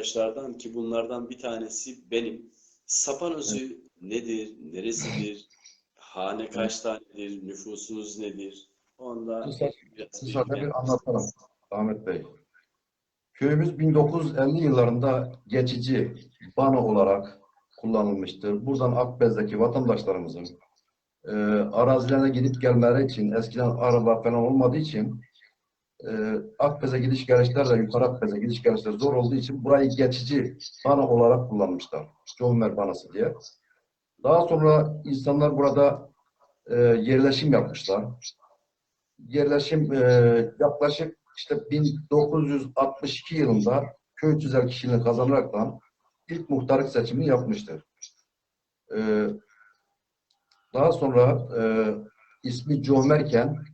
arkadaşlardan ki bunlardan bir tanesi benim. Sapanözü nedir, neresidir, hane kaç tanedir, nüfusunuz nedir? Biraz Kısaca bilgi- bir anlatalım Ahmet Bey. Köyümüz 1950 yıllarında geçici bana olarak kullanılmıştır. Buradan Akbez'deki vatandaşlarımızın e, arazilerine gidip gelmeleri için eskiden araba falan olmadığı için e, Akbez'e gidiş gelişler yukarı Akbez'e gidiş gelişler zor olduğu için burayı geçici bana olarak kullanmışlar. Comer banası diye. Daha sonra insanlar burada e, yerleşim yapmışlar yerleşim e, yaklaşık işte 1962 yılında köy tüzel kişiliğini kazanaraktan ilk muhtarlık seçimini yapmıştır. E, daha sonra e, ismi Comerken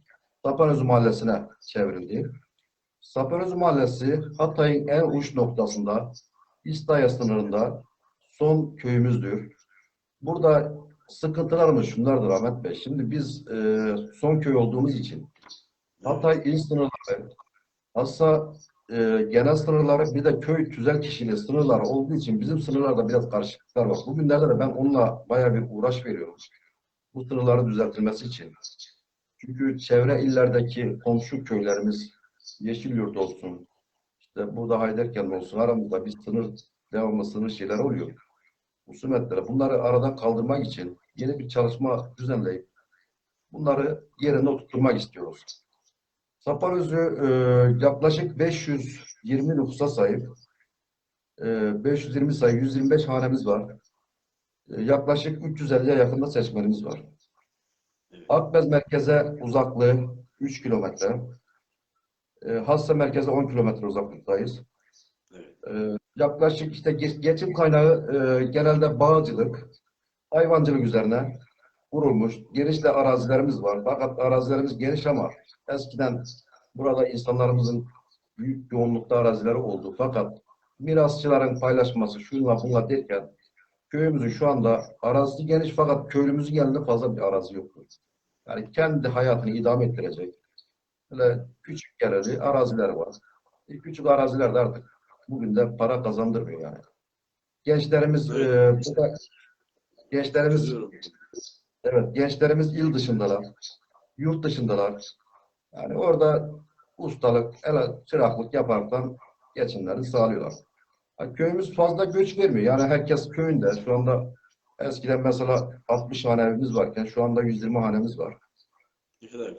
Sapanözü Mahallesi'ne çevrildi. Sapanözü Mahallesi Hatay'ın en uç noktasında İstaya sınırında son köyümüzdür. Burada sıkıntılarımız şunlardır Ahmet Bey. Şimdi biz e, son köy olduğumuz için Hatay il sınırları, Hassa e, genel sınırları bir de köy tüzel kişiliği sınırları olduğu için bizim sınırlarda biraz karışıklıklar var. Bugünlerde de ben onunla bayağı bir uğraş veriyorum. Bu sınırların düzeltilmesi için. Çünkü çevre illerdeki komşu köylerimiz Yeşilyurt olsun, işte burada Haydarken olsun aramızda bir sınır, devamlı sınır şeyler oluyor. Husumetlere. Bunları aradan kaldırmak için yeni bir çalışma düzenleyip bunları yerine oturtmak istiyoruz. Sapanözü e, yaklaşık 520 nüfusa sahip. E, 520 sayı, 125 hanemiz var. E, yaklaşık 350'ye yakında seçmenimiz var. Akbez merkeze uzaklığı 3 kilometre. E, Hassa merkeze 10 kilometre uzaklıktayız. Evet. E, yaklaşık işte ge- geçim kaynağı e, genelde bağcılık, hayvancılık üzerine kurulmuş. Geniş de arazilerimiz var. Fakat arazilerimiz geniş ama eskiden burada insanlarımızın büyük yoğunlukta arazileri oldu. Fakat mirasçıların paylaşması şunla bunla derken köyümüzün şu anda arazisi geniş fakat köylümüzün yanında fazla bir arazi yok. Yani kendi hayatını idame ettirecek. Böyle küçük gelirli araziler var. E, küçük araziler de artık bugün de para kazandırmıyor yani. Gençlerimiz e, burada gençlerimiz. Evet, gençlerimiz il dışındalar, yurt dışındalar. Yani orada ustalık, ele çıraklık yaparken geçimlerini sağlıyorlar. Köyümüz fazla göç vermiyor. Yani herkes köyünde. Şu anda eskiden mesela 60 hane evimiz varken şu anda 120 hanemiz var. Ne kadar